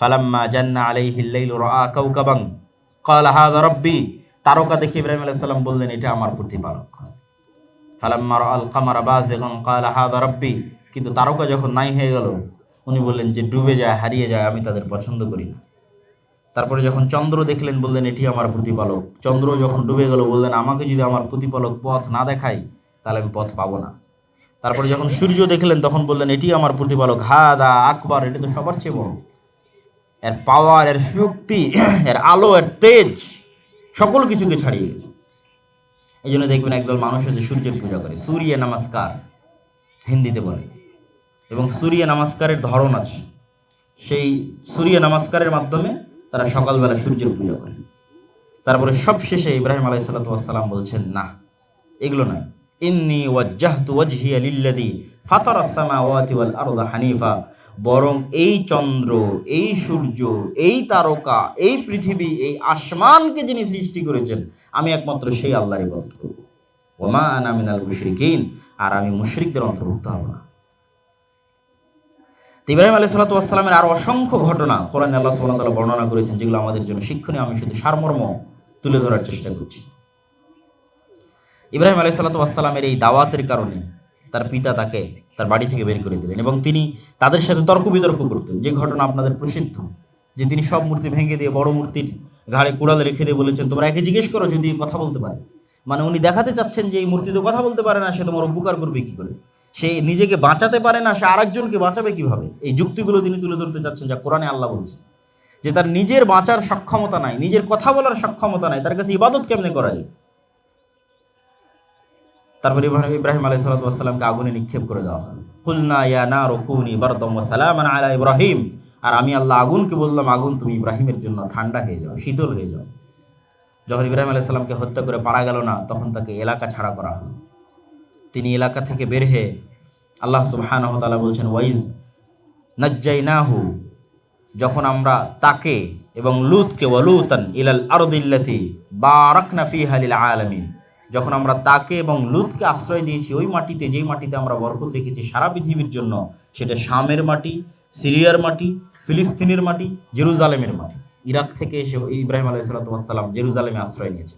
ফালাম্মা জান্না আলাইহি লাইলু রাআ কাওকাবাং ক্বালা হাযা রাব্বি। তারকা দেখে ইব্রাহিম আলাইহিস সালাম বললেন, এটা আমার প্রতিপালক। ফালাম্মা রাআল কামারা বাযিগান, ক্বালা হাযা রাব্বি। কিন্তু তারকা যখন নাই হয়ে গেল, উনি বললেন যে, ডুবে যায়, হারিয়ে যায়, আমি তাদের পছন্দ করি না। তারপরে যখন চন্দ্র দেখলেন, বললেন, এটি আমার প্রতিপালক। চন্দ্র যখন ডুবে গেল, বললেন, আমাকে যদি আমার প্রতিপালক পথ না দেখায় তাহলে আমি পথ পাবো না। তারপরে যখন সূর্য দেখলেন, তখন বললেন, এটি আমার প্রতিপালক। হা দা আকবর, এটি তো সবার চেয়ে বড়। এর পাওয়ার এর শক্তি, এর আলো, এর তেজ, সকল কিছুকে ছাড়িয়ে গেছে। এই জন্য দেখবেন একদল মানুষ আছে সূর্যের পূজা করে, সূর্য নমস্কার, হিন্দিতে বলে। এবং সূর্য নমস্কারের ধরন আছে। সেই সূর্য নমস্কারের মাধ্যমে তারা সকালবেলা সূর্যের পূজা করে। তারপরে সবশেষে ইব্রাহিম আলাই সাল্লাম বলছেন, না, এগুলো নয়। ইন্নি ওয়াজ্জাহতু ওয়াজহিয়া লিল্লাযী ফাতারাস সামাওয়াতি ওয়াল আরদা হানিফা বরং এই চন্দ্র, এই সূর্য, এই তারকা, এই পৃথিবী, এই আসমানকে যিনি সৃষ্টি করেছেন, আমি একমাত্র সেই আল্লাহর ইবাদত করব ওমা আনা মিনাল মুশরিকিন, আর আমি মুশরিকদের অন্তর্ভুক্ত হব না। ইব্রাহিম সালাতু ওয়াসসালামের আরও অসংখ্য ঘটনা কোরআনে আল্লাহ ওয়া বর্ণনা করেছেন, যেগুলো আমাদের জন্য শিক্ষণীয়। আমি শুধু সারমর্ম তুলে ধরার চেষ্টা করছি। ইব্রাহিম আলাই সাল্লাতামের এই দাওয়াতের কারণে তার পিতা তাকে তার বাড়ি থেকে বের করে দিলেন এবং তিনি তাদের সাথে তর্ক বিতর্ক করতেন। যে ঘটনা আপনাদের প্রসিদ্ধ, যে তিনি সব মূর্তি ভেঙে দিয়ে বড় মূর্তির ঘাড়ে কুড়াল রেখে দিয়ে বলেছেন, তোমরা একে জিজ্ঞেস করো যদি কথা বলতে পারে। মানে উনি দেখাতে চাচ্ছেন যে এই মূর্তি তো কথা বলতে পারে না, সে তোমার উপকার করবে কি করে? সে নিজেকে বাঁচাতে পারে না, সে আরেকজনকে বাঁচাবে কীভাবে? এই যুক্তিগুলো তিনি তুলে ধরতে চাচ্ছেন যা কোরআনে আল্লাহ বলছে, যে তার নিজের বাঁচার সক্ষমতা নাই, নিজের কথা বলার সক্ষমতা নাই, তার কাছে ইবাদত কেমনে করা যায়? তারপর ইব্রাহিম ইব্রাহিম আলাই সালাতামকে আগুনে নিক্ষেপ করে দেওয়া কুলনা ইয়া না রকুনি বারদম সালামান আলা ইব্রাহিম। আর আমি আল্লাহ আগুনকে বললাম, আগুন তুমি ইব্রাহিমের জন্য ঠান্ডা হয়ে যাও, শীতল হয়ে যাও। যখন ইব্রাহিম আলাই সাল্লামকে হত্যা করে পারা গেল না, তখন তাকে এলাকা ছাড়া করা হলো। তিনি এলাকা থেকে বের হয়ে আল্লাহ সুবহানাহু বলছেন, ওয়াইজ নাজ্জাইনাহু। যখন আমরা তাকে এবং লুতকে ওয়ালুতান ইলাল আরদিল্লাতি বারাকনা ফিহা লিল আলামিন। যখন আমরা তাকে এবং লুতকে আশ্রয় দিয়েছি, ওই মাটিতে, যেই মাটিতে আমরা বরকত রেখেছি সারা পৃথিবীর জন্য, সেটা শামের মাটি, সিরিয়ার মাটি, ফিলিস্তিনের মাটি, জেরুজালেমের মাটি। ইরাক থেকে এসে ইব্রাহিম আলাই সাল্লাতাম জেরুজালেমে আশ্রয় নিয়েছে।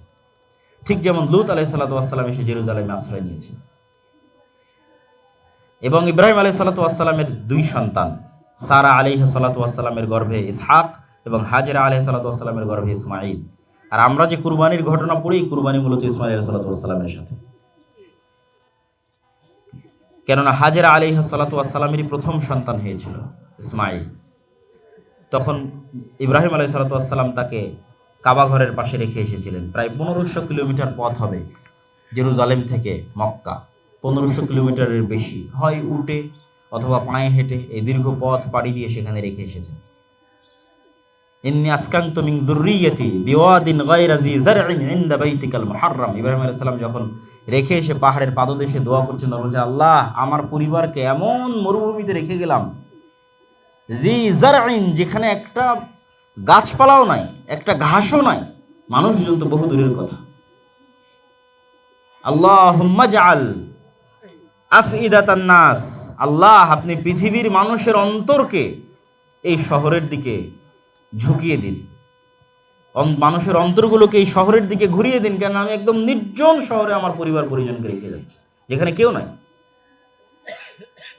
ঠিক যেমন লুত আলাই সাল্লাতাম এসে জেরুজালেমে আশ্রয় নিয়েছে। এবং ইব্রাহিম আলাই সাল্লাতামের দুই সন্তান, সারা আলিহ সাল্লাতামের গর্ভে ইসহাক এবং হাজরা আলহ সাল্লাতামের গর্ভে ইসমাইল আর আমরা যে কুরবানির ঘটনা পড়ি কুরবানি মূলত ইসমাইল সাল্লাতামের সাথে। কেননা হাজরা আলিহ সাল্লাতামেরই প্রথম সন্তান হয়েছিল ইসমাইল। তখন ইব্রাহিম আলাই সাল্লাতাম তাকে কাবা ঘরের পাশে রেখে এসেছিলেন। প্রায় পনেরোশো কিলোমিটার পথ হবে জেরুজালেম থেকে মক্কা। পনেরোশো কিলোমিটারের বেশি। হয় উঠে অথবা পায়ে হেঁটে এই দীর্ঘ পথ পাড়ি দিয়ে সেখানে রেখে এসেছেন। ইন্নি আসকান্ত মিন যুররিয়াতি বিওয়াদিন গায়রা জি জারইন ইনদা বাইতিকাল মুহাররম। ইব্রাহিম আলাইহিস সালাম যখন রেখে এসে পাহাড়ের পাদদেশে দোয়া করছেন বলছে, আল্লাহ, আমার পরিবারকে এমন মরুভূমিতে রেখে গেলাম জি জারইন যেখানে একটা গাছপালাও নাই, একটা ঘাসও নাই। মানুষজন তো বহু দূরের কথা। জাআল আফইদাতান নাস। আল্লাহ, আপনি পৃথিবীর মানুষের অন্তরকে এই শহরের দিকে ঝুঁকিয়ে দিন। মানুষের অন্তরগুলোকে এই শহরের দিকে ঘুরিয়ে দিন কেন আমি একদম নির্জন শহরে আমার পরিবার পরিজনকে রেখে যাচ্ছি, যেখানে কেউ নাই।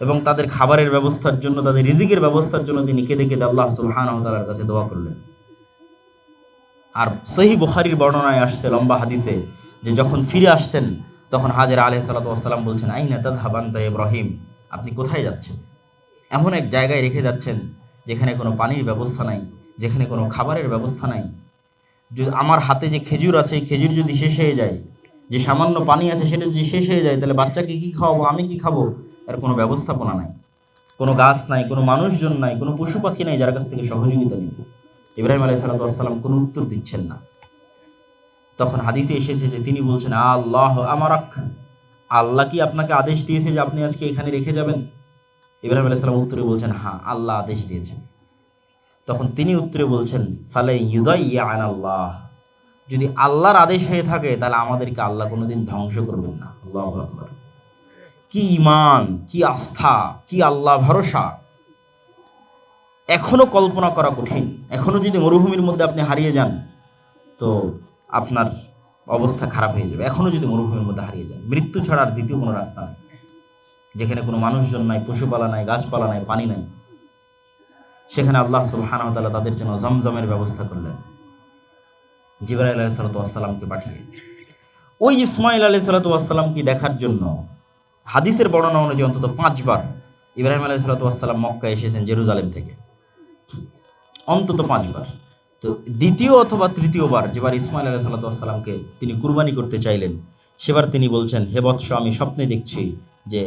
এবং তাদের খাবারের ব্যবস্থার জন্য, তাদের রিজিকের ব্যবস্থার জন্য তিনি কেঁদে কেঁদে আল্লাহ সুবহানাহু ওয়া কাছে দোয়া করলেন। আর সহি বুখারির বর্ণনায় আসছে লম্বা হাদিসে যে যখন ফিরে আসছেন, তখন হাজার আলহ সালাতাম বলছেন আই আইনা তাদহাবান্তা ইব্রাহিম? আপনি কোথায় যাচ্ছেন? এমন এক জায়গায় রেখে যাচ্ছেন, যেখানে কোনো পানির ব্যবস্থা নাই। যেখানে কোনো খাবারের ব্যবস্থা নাই। যদি আমার হাতে যে খেজুর আছে খেজুর যদি শেষ হয়ে যায়, যে সামান্য পানি আছে সেটা যদি শেষ হয়ে যায়, তাহলে বাচ্চাকে কী খাওয়াবো, আমি কি খাব? এর কোনো ব্যবস্থাপনা নাই। কোনো গাছ নাই, কোনো মানুষজন নাই, কোনো পশু পাখি নাই যার কাছ থেকে সহযোগিতা নিব। ইব্রাহিম আলাই সালাতাম কোনো উত্তর দিচ্ছেন না। তখন হাদিসে এসেছে যে তিনি বলছেন, আল্লাহ আমারাক। আল্লাহ কি আপনাকে আদেশ দিয়েছে যে আপনি আজকে এখানে রেখে যাবেন? ইব্রাহিম আলাইহিস সালাম উত্তরে বলছেন হ্যাঁ আল্লাহ আদেশ দিয়েছেন। তখন তিনি উত্তরে বলছেন ফালে ইউদাইয়া আল্লাহ যদি আল্লাহর আদেশ হয়ে থাকে, তাহলে আমাদেরকে আল্লাহ কোনোদিন ধ্বংস করবেন না। আল্লাহ কি ইমান কি আস্থা, কি আল্লাহ ভরসা। এখনও কল্পনা করা কঠিন। এখনও যদি মরুভূমির মধ্যে আপনি হারিয়ে যান, তো আপনার অবস্থা খারাপ হয়ে যাবে। এখনও যদি মরুভূমির মধ্যে হারিয়ে যান, মৃত্যু ছাড়া আর দ্বিতীয় কোনো রাস্তা নেই। যেখানে কোনো মানুষজন নাই, পশুপালা নাই, গাছপালা নাই, পানি নাই। সেখানে আল্লাহ সুবহানাহু তাদের জন্য জমজমের ব্যবস্থা করলেন। জিবরাইল আলাইহিস সালাতু পাঠিয়ে। ওই ইসমাইল আলাইহিস সালাতু ওয়াসসালামকে দেখার জন্য? হাদিসের বর্ণনা অনুযায়ী অন্তত পাঁচবার ইব্রাহিম আলাইহিস সালাতু ওয়াসসালাম মক্কা এসেছেন জেরুজালেম থেকে। অন্তত পাঁচবার। তো দ্বিতীয় অথবা তৃতীয়বার যেবার ইসমাইল আলাহ সাল্লাতামকে তিনি কুরবানি করতে চাইলেন, সেবার তিনি বলছেন, হে বৎস, আমি স্বপ্নে দেখছি যে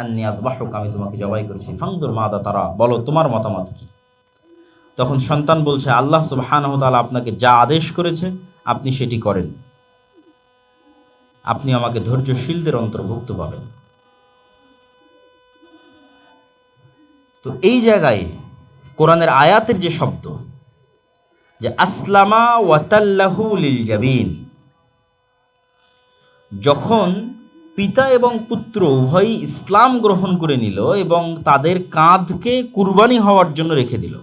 আন্নিয়াদ বাহক আমি তোমাকে জবাই করছি। ফাংদুর মাদা তারা, বলো তোমার মতামত কি? তখন সন্তান বলছে, আল্লাহ সুবহানাহু তাআলা আপনাকে যা আদেশ করেছে, আপনি সেটি করেন। আপনি আমাকে ধৈর্যশীলদের অন্তর্ভুক্ত পাবেন। তো এই জায়গায় কোরআনের আয়াতের যে শব্দ, যে আসলামা ওয়াতাল্লাহু লিল জাবিন, যখন পিতা এবং পুত্র উভয়ই ইসলাম গ্রহণ করে নিল এবং তাদের কাঁধকে কুরবানি হওয়ার জন্য রেখে দিল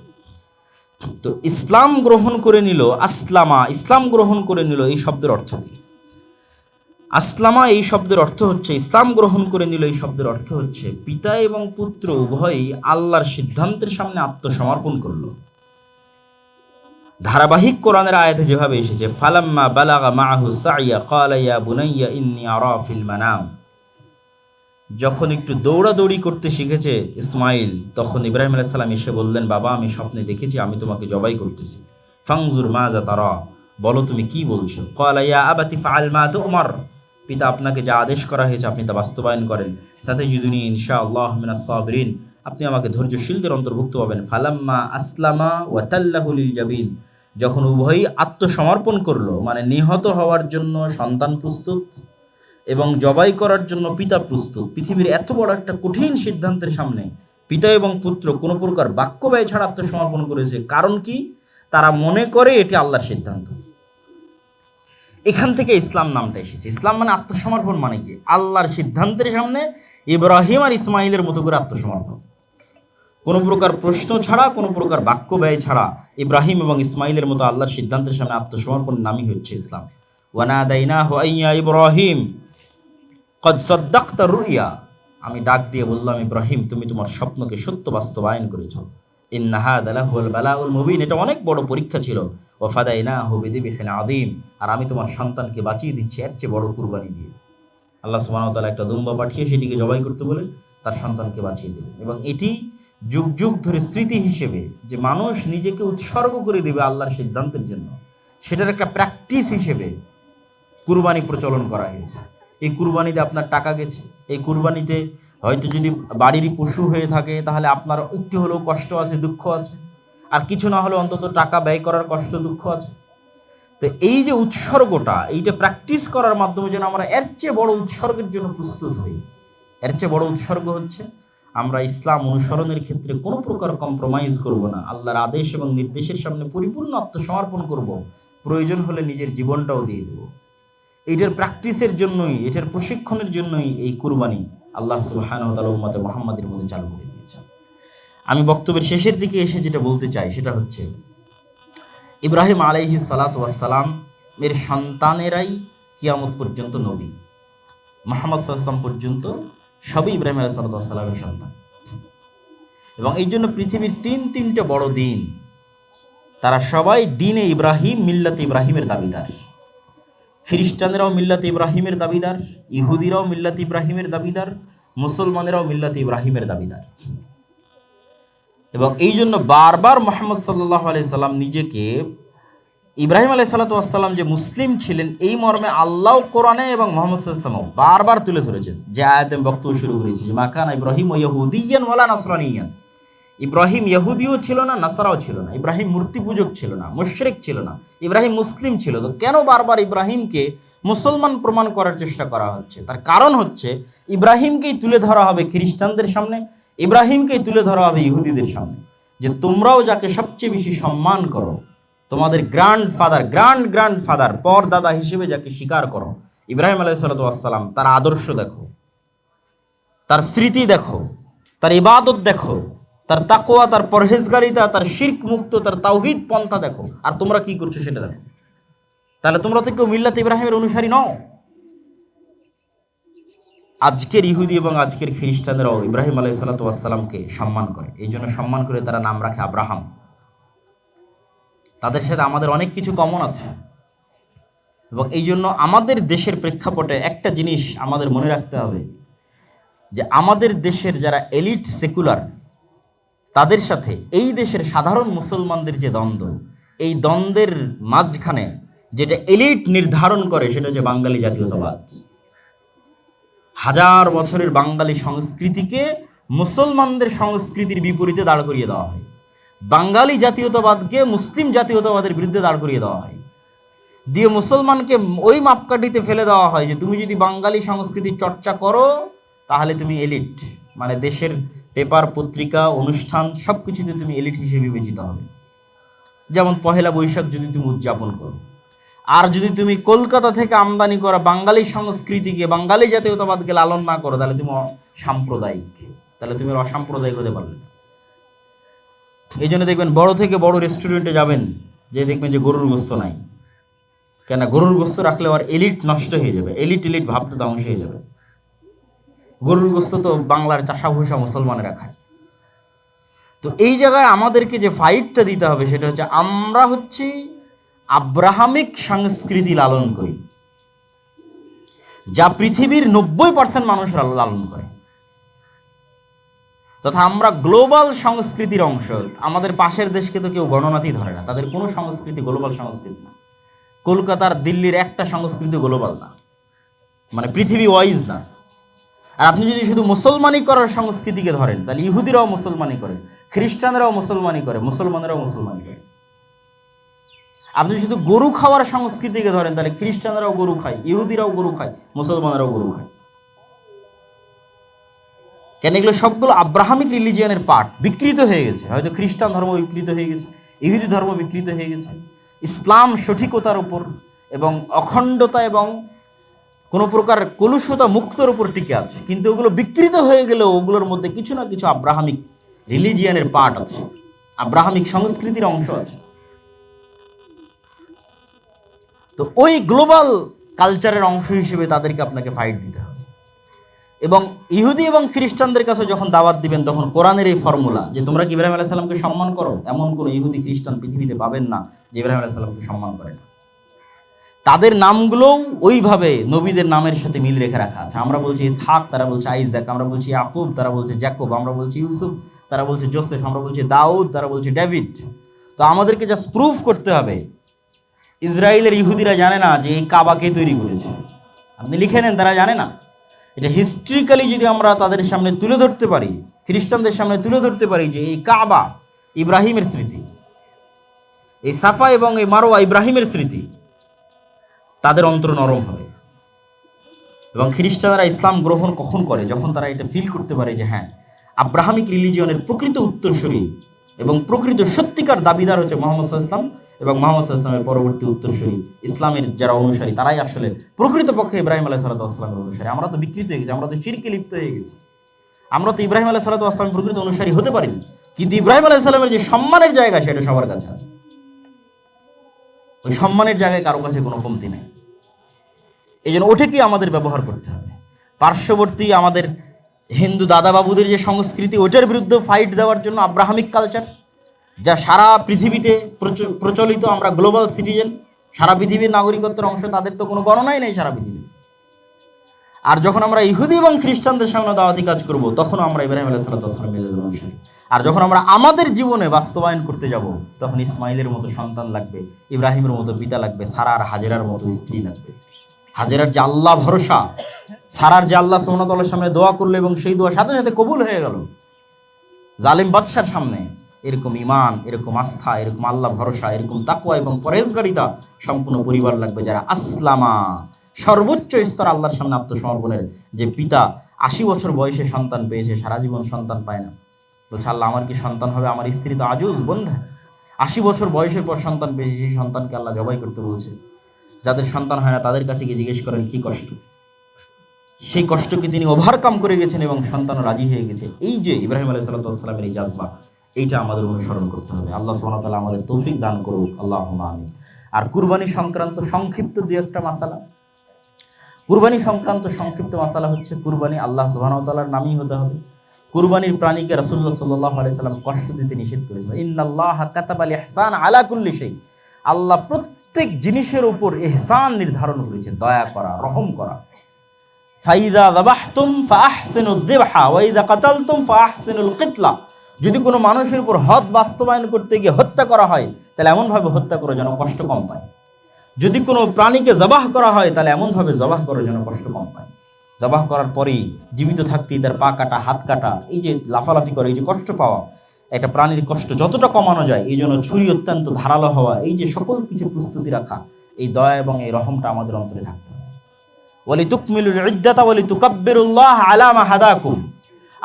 তো ইসলাম গ্রহণ করে নিল আসলামা। ইসলাম গ্রহণ করে নিল এই শব্দের অর্থ কি? আসলামা এই শব্দের অর্থ হচ্ছে, ইসলাম গ্রহণ করে নিল এই শব্দের অর্থ হচ্ছে, পিতা এবং পুত্র উভয়ই আল্লাহর সিদ্ধান্তের সামনে আত্মসমর্পণ করল। ধারাবাহিক কোরআনের আয়াতে যেভাবে এসেছে, ফালাম্মা বালাগা মাহু সাইয়া কালাইয়া বুনাইয়া ইন্নি আরা ফিল মানাম। যখন একটু দৌড়াদৌড়ি করতে শিখেছে ইসমাইল, তখন ইব্রাহিম আলাইহিস সালাম এসে বললেন, বাবা, আমি স্বপ্নে দেখেছি, আমি তোমাকে জবাই করতেছি। ফাংজুর মাজা তারা, বলো তুমি কি বলছো? ক্বালা, ইয়া আবাতি ফাল মা তুমার। পিতা আপনাকে যা আদেশ করা হয়েছে, আপনি তা বাস্তবায়ন করেন। সাথে জুদুনি ইনশাআল্লাহ মিনাস সাবিরিন, আপনি আমাকে ধৈর্যশীলদের অন্তর্ভুক্ত পাবেন। ফালাম্মা আসলামা ওয়াতাল্লাহু লিল জাবিন, যখন উভয়ই আত্মসমর্পণ করল মানে নিহত হওয়ার জন্য সন্তান প্রস্তুত। এবং জবাই করার জন্য পিতা প্রস্তুত। পৃথিবীর এত বড় একটা কঠিন সিদ্ধান্তের সামনে পিতা এবং পুত্র কোনো প্রকার বাক্য ব্যয় ছাড়া আত্মসমর্পণ করেছে। কারণ কি? তারা মনে করে এটি আল্লাহর সিদ্ধান্ত। এখান থেকে ইসলাম নামটা এসেছে। ইসলাম মানে আত্মসমর্পণ মানে কি? আল্লাহর সিদ্ধান্তের সামনে ইব্রাহিম আর ইসমাইলের মতো করে আত্মসমর্পণ। কোনো প্রকার প্রশ্ন ছাড়া, কোনো প্রকার বাক্য ব্যয় ছাড়া ইব্রাহিম এবং ইসমাইলের মতো আল্লাহর সিদ্ধান্তের সামনে আত্মসমর্পণ নামই হচ্ছে ইসলাম। ওয়ানা দাইনা ইব্রাহিম। কদ সদ্দাক্তা রুইয়া। আমি ডাক দিয়ে বললাম, ইব্রাহিম, তুমি তোমার স্বপ্নকে সত্য বাস্তবায়ন করেছ। ইন্নাহা দালাহুল বালাউল মুবিন। এটা অনেক বড় পরীক্ষা ছিল। ওফাদাইনা হুবিদিবি হেন আদিম আর আমি তোমার সন্তানকে বাঁচিয়ে দিচ্ছি, এর চেয়ে বড় কুরবানি দিয়ে। আল্লাহ সুবহানাহু একটা দুম্বা পাঠিয়ে সেটিকে জবাই করতে বলে তার সন্তানকে বাঁচিয়ে দিলেন। এবং এটি যুগ যুগ ধরে স্মৃতি হিসেবে যে মানুষ নিজেকে উৎসর্গ করে দেবে আল্লাহর সিদ্ধান্তের জন্য, সেটার একটা প্র্যাকটিস হিসেবে কুরবানি প্রচলন করা হয়েছে। এই কুরবানিতে আপনার টাকা গেছে। এই কুরবানিতে হয়তো যদি বাড়ির পশু হয়ে থাকে, তাহলে আপনার একটু হলেও কষ্ট আছে, দুঃখ আছে। আর কিছু না হলেও অন্তত টাকা ব্যয় করার কষ্ট, দুঃখ আছে। তো এই যে উৎসর্গটা, এইটা প্র্যাকটিস করার মাধ্যমে যেন আমরা এর চেয়ে বড় উৎসর্গের জন্য প্রস্তুত হই। এর চেয়ে বড় উৎসর্গ হচ্ছে, আমরা ইসলাম অনুসরণের ক্ষেত্রে কোনো প্রকার কম্প্রোমাইজ করব না। আল্লাহর আদেশ এবং নির্দেশের সামনে পরিপূর্ণ আত্মসমর্পণ করব। প্রয়োজন হলে নিজের জীবনটাও দিয়ে দেব। এটার প্র্যাকটিসের জন্যই, এটার প্রশিক্ষণের জন্যই এই কুরবানি আল্লাহ উম্মতে মুহাম্মাদের মধ্যে চালু করে দিয়েছেন। আমি বক্তব্যের শেষের দিকে এসে যেটা বলতে চাই, সেটা হচ্ছে ইব্রাহিম আলাইহি সালাম এর সন্তানেরাই কিয়ামত পর্যন্ত নবী। মোহাম্মদ সাল্লাম পর্যন্ত সবই ইব্রাহিম আলাহ সাল্লামের সন্তান। এবং এই জন্য পৃথিবীর তিন তিনটে বড় দিন, তারা সবাই দিনে ইব্রাহিম, মিল্লাত ইব্রাহিমের দাবিদার। খ্রিস্টানেরাও মিল্লাত ইব্রাহিমের দাবিদার, ইহুদিরাও মিল্লাত ইব্রাহিমের দাবিদার, মুসলমানেরাও মিল্লাত ইব্রাহিমের দাবিদার। এবং এই জন্য বারবার মোহাম্মদ সাল্লাহ সাল্লাম নিজেকে, ইব্রাহিম আলাই সাল্লাতাম যে মুসলিম ছিলেন, এই মর্মে আল্লাহ কোরআনে এবং মোহাম্মদ সাল্লামও বারবার তুলে ধরেছেন যে আয়াতে বক্তব্য শুরু করেছি। যে মাকান ইব্রাহিম ও ইহুদিয়ান ওয়ালা নাসরানিয়ান। ইব্রাহিম ইহুদিও ছিল না, নাসারাও ছিল না, ইব্রাহিম মূর্তি পূজক ছিল না, মুশরিক ছিল না, ইব্রাহিম মুসলিম ছিল। তো কেন বারবার ইব্রাহিমকে মুসলমান প্রমাণ করার চেষ্টা করা হচ্ছে? তার কারণ হচ্ছে, ইব্রাহিমকেই তুলে ধরা হবে খ্রিস্টানদের সামনে, ইব্রাহিমকেই তুলে ধরা হবে ইহুদিদের সামনে। যে তোমরাও যাকে সবচেয়ে বেশি সম্মান করো, তোমাদের grand father grand grand father পর দাদা হিসেবে যাকে স্বীকার করো, ইব্রাহিম আলাই সাল্লাম তার আদর্শ দেখো, তার স্মৃতি দেখো, তার ইবাদত দেখো তার তাকোয়া তার পরহেজগারিতা, তার শির্ক মুক্ত তার তাওহিদ পন্থা দেখো। আর তোমরা কি করছ সেটা দেখো। তাহলে তোমরা তো কেউ মিল্লাত ইব্রাহিমের অনুসারী নও। আজকের ইহুদি এবং আজকের খ্রিস্টানরাও ইব্রাহিম আলাই সাল্লাতামকে সম্মান করে। এই জন্য সম্মান করে তারা নাম রাখে আব্রাহাম। তাদের সাথে আমাদের অনেক কিছু কমন আছে। এবং এই জন্য আমাদের দেশের প্রেক্ষাপটে একটা জিনিস আমাদের মনে রাখতে হবে যে আমাদের দেশের যারা এলিট সেকুলার তাদের সাথে এই দেশের সাধারণ মুসলমানদের যে দ্বন্দ্ব, এই দ্বন্দ্বের মাঝখানে যেটা এলিট নির্ধারণ করে সেটা হচ্ছে বাঙালি জাতীয়তাবাদ। হাজার বছরের বাঙালি সংস্কৃতিকে মুসলমানদের সংস্কৃতির বিপরীতে দাঁড় করিয়ে দেওয়া হয়। বাঙালি জাতীয়তাবাদকে মুসলিম জাতীয়তাবাদের বিরুদ্ধে দাঁড় করিয়ে দেওয়া হয়। দিয়ে মুসলমানকে ওই মাপকাঠিতে ফেলে দেওয়া হয় যে, তুমি যদি বাঙালি সংস্কৃতির চর্চা করো, তাহলে তুমি এলিট। মানে দেশের পেপার, পত্রিকা, অনুষ্ঠান সব কিছুতে তুমি এলিট হিসেবে বিবেচিত হবে। যেমন পহেলা বৈশাখ যদি তুমি উদযাপন করো। আর যদি তুমি কলকাতা থেকে আমদানি করা বাঙালি সংস্কৃতিকে, বাঙালি জাতীয়তাবাদকে লালন না করো, তাহলে তুমি সাম্প্রদায়িক তাহলে তুমি অসাম্প্রদায়িক হতে পারলে না। এই জন্য দেখবেন বড় থেকে বড় রেস্টুরেন্টে যাবেন, যে দেখবেন যে গরুর গোস্ত নাই। কেন গরুর গোস্ত রাখলে আর এলিট নষ্ট হয়ে যাবে এলিট এলিট ভাবটা ধ্বংস হয়ে যাবে। গরুর গোস্ত তো বাংলার চাষা ভূষা মুসলমানেরা খায়। তো এই জায়গায় আমাদেরকে যে ফাইটটা দিতে হবে সেটা হচ্ছে আমরা হচ্ছে আব্রাহামিক সংস্কৃতি লালন করি, যা পৃথিবীর নব্বই পার্সেন্ট মানুষ লালন করে। তথা আমরা গ্লোবাল সংস্কৃতির অংশ, আমাদের পাশের দেশকে তো কেউ গণনাতেই ধরে না, তাদের কোনো সংস্কৃতি গ্লোবাল সংস্কৃতি না। কলকাতার দিল্লির একটা সংস্কৃতি গ্লোবাল না মানে পৃথিবী ওয়াইজ না। আর আপনি যদি শুধু মুসলমানি করার সংস্কৃতিকে ধরেন, তাহলে ইহুদিরাও মুসলমানি করে, খ্রিস্টানরাও মুসলমানি করে, মুসলমানরাও মুসলমানি করে। আপনি শুধু গরু খাওয়ার সংস্কৃতিকে ধরেন, তাহলে খ্রিস্টানরাও গরু খায়, ইহুদিরাও গরু খায়, মুসলমানরাও গরু খায়। কেন এগুলো সবগুলো আব্রাহামিক রিলিজিয়ানের পার্ট বিকৃত হয়ে গেছে। হয়তো খ্রিস্টান ধর্ম বিকৃত হয়ে গেছে, ইহুদি ধর্ম বিকৃত হয়ে গেছে। ইসলাম সঠিকতার উপর এবং অখণ্ডতা এবং কোনো প্রকার কলুষতা মুক্তর উপর টিকে আছে। কিন্তু ওগুলো বিকৃত হয়ে গেলেও ওগুলোর মধ্যে কিছু না কিছু আব্রাহামিক রিলিজিয়ানের পার্ট আছে। আব্রাহামিক সংস্কৃতির অংশ আছে। তো ওই গ্লোবাল কালচারের অংশ হিসেবে তাদেরকে আপনাকে ফাইট দিতে হবে। এবং ইহুদি এবং খ্রিস্টানদের কাছে যখন দাওয়াত দিবেন, তখন কোরআনের এই ফর্মুলা যে তোমরা কি ইব্রাহিম আলাইহিস সালামকে সম্মান করো? এমন কোনো ইহুদি খ্রিস্টান পৃথিবীতে পাবেন না যে ইব্রাহিম আলাইহিস সালামকে সম্মান করে না। তাদের নামগুলোও ওইভাবে নবীদের নামের সাথে মিল রেখে রাখা আছে। আমরা বলছি ইসহাক, তারা বলছে আইজাক, আমরা বলছি ইয়াকুব, তারা বলছে জ্যাকুব, আমরা বলছি ইউসুফ, তারা বলছে জোসেফ, আমরা বলছি দাউদ, তারা বলছে ডেভিড। তো আমাদেরকে জাস্ট প্রুফ করতে হবে। ইসরায়েলের ইহুদিরা জানে না যে এই কাবা কে তৈরি করেছে। আপনি লিখে নেন, তারা জানে না। এটা হিস্ট্রিক্যালি যদি আমরা তাদের সামনে তুলে ধরতে পারি, খ্রিস্টানদের সামনে তুলে ধরতে পারি যে এই কাবা ইব্রাহিমের স্মৃতি, এই সাফা এবং এই মারোয়া ইব্রাহিমের স্মৃতি তাদের অন্তর নরম হবে। এবং খ্রিস্টানরা ইসলাম গ্রহণ কখন করে? যখন তারা এটা ফিল করতে পারে যে হ্যাঁ আব্রাহামিক রিলিজিয়নের প্রকৃত উত্তরসূরি এবং প্রকৃত সত্যিকার দাবিদার হচ্ছে মোহাম্মদ ইসলাম এবং মোহাম্মদ সাল্লামের পরবর্তী উত্তরসূরি ইসলামের যারা অনুসারী, তারাই আসলে প্রকৃত পক্ষে ইব্রাহিম আলাহ সাল্লামের অনুসারী। আমরা তো বিকৃত হয়ে গেছি, আমরা তো চিরকে লিপ্ত হয়ে গেছি। আমরা তো ইব্রাহিম আলাহ সাল্লাহ আসলামের প্রকৃত অনুসারী হতে পারিনি। কিন্তু ইব্রাহিম আলাহ সাল্লামের যে সম্মানের জায়গা সেটা সবার কাছে আছে। ওই সম্মানের জায়গায় কারও কাছে কোনো কমতি নেই। এই জন্য ওটাকে আমাদের ব্যবহার করতে হবে। পার্শ্ববর্তী আমাদের হিন্দু দাদাবাবুদের যে সংস্কৃতি, ওটার বিরুদ্ধে ফাইট দেওয়ার জন্য আব্রাহামিক কালচার যা সারা পৃথিবীতে প্রচলিত, আমরা গ্লোবাল সিটিজেন সারা পৃথিবীর নাগরিকত্বের অংশ, তাদের তো কোনো গণনাই নেই সারা পৃথিবী আর যখন আমরা ইহুদি এবং খ্রিস্টানদের সামনে দাওয়াতি কাজ করব, তখন আমরা ইব্রাহিম আলাহ মিলাদের অনুসারী। আর যখন আমরা আমাদের জীবনে বাস্তবায়ন করতে যাব, তখন ইসমাইলের মতো সন্তান লাগবে, ইব্রাহিমের মতো পিতা লাগবে, সারার হাজেরার মতো স্ত্রী লাগবে। হাজেরার যে আল্লাহ ভরসা, সারার যে আল্লাহ সোমনাতলার সামনে দোয়া করল এবং সেই দোয়া সাথে সাথে কবুল হয়ে গেল। জালিম বাদশার সামনে এরকম ইমান এরকম আস্থা, এরকম আল্লাহ ভরসা, এরকম তাকুয়া এবং পরেজগারিতা সম্পূর্ণ পরিবার লাগবে যারা আসলামা, সর্বোচ্চ স্তর আল্লাহর সামনে আত্মসমর্পণের যে পিতা, আশি বছর বয়সে সন্তান পেয়েছে, সারা জীবন সন্তান পায় না। বলছে, আল্লাহ, আমার কি সন্তান হবে? আমার স্ত্রী তো আজুজ বন্ধা। আশি বছর বয়সের পর সন্তান পেয়েছে, সেই সন্তানকে আল্লাহ জবাই করতে বলছে। যাদের সন্তান হয় না, তাদের কাছে গিয়ে জিজ্ঞেস করেন, কি কষ্ট? সেই কষ্টকে তিনি ওভারকাম করে গেছেন এবং সন্তান রাজি হয়ে গেছে। এই যে ইব্রাহিম আলাহ সাল্লামের এই জাজবা, এইটা আমাদের অনুসরণ করতে হবে। আল্লাহ সুবহানাহু ওয়া তাআলা আমাদের তৌফিক দান করুক। আল্লাহ আমিন। আর কুরবানি সংক্রান্ত সংক্ষিপ্ত দুই একটা মাসালা। কুরবানি সংক্রান্ত সংক্ষিপ্ত মাসালা হচ্ছে কুরবানি আল্লাহ ওয়া নামই হতে হবে। কুরবানির প্রাণীকে রাসূলুল্লাহ সাল্লাল্লাহু আলাইহি সাল্লাম কষ্ট দিতে নিষেধ করেছেন ইন্নাল্লাহা কাতাবাল ইহসান আলা কুল্লি শাই আল্লাহ প্রত্যেক জিনিসের উপর ইহসান নির্ধারণ করেছেন, দয়া করা, রহম করা। ফাইদা দাবাহতুম ফাহসিনুদ দিবহা ফাহসিনুল কিতলা যদি কোনো মানুষের উপর হদ বাস্তবায়ন করতে গিয়ে হত্যা করা হয়, তাহলে এমনভাবে হত্যা করো যেন কষ্ট কম পায়। যদি কোনো প্রাণীকে জবাহ করা হয়, তাহলে এমনভাবে জবাহ করো যেন কষ্ট কম পায়। জবাহ করার পরেই জীবিত থাকতেই তার পা কাটা, হাত কাটা, এই যে লাফালাফি করে, এই যে কষ্ট পাওয়া একটা প্রাণীর কষ্ট যতটা কমানো যায়, এই জন্য ছুরি অত্যন্ত ধারালো হওয়া, এই যে সকল কিছু প্রস্তুতি রাখা, এই দয়া এবং এই রহমটা আমাদের অন্তরে থাকতে হবে। ওয়ালি তুকমিলুল ইদ্দাতা ওয়ালি তুকাব্বিরুল্লাহ আলা মা হাদাকুম।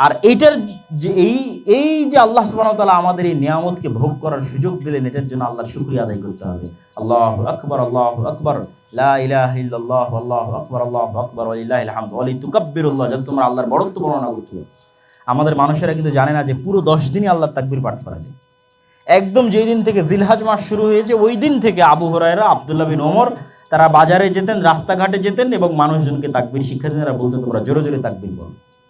আর এইটার যে এই এই যে আল্লাহ তাআলা আমাদের এই নিয়ামতকে ভোগ করার সুযোগ দিলেন, এটার জন্য আল্লাহর শুকরিয়া আদায় করতে হবে। আল্লাহু আকবার আল্লাহু আকবার ইলাহা ইল্লাল্লাহ, আল্লাহু আকবার আল্লাহু আকবার, ওয়ালিল্লাহিল হামদ ওয়ালি তুকাব্বিরুল্লাহ যাতে তোমরা আল্লাহর বড়ত্ব বর্ণনা করতে হবে। আমাদের মানুষেরা কিন্তু জানে না যে পুরো দশ দিনই আল্লাহর তাকবির পাঠ করা যায়। একদম যেই দিন থেকে জিলহাজ মাস শুরু হয়েছে, ওই দিন থেকে আবু হরাইরা আবদুল্লাহ বিন ওমর, তারা বাজারে যেতেন, রাস্তাঘাটে যেতেন এবং মানুষজনকে তাকবির শিক্ষা দিতেন। তারা বলতেন, তোমরা জোরে জোরে তাকবির বলো।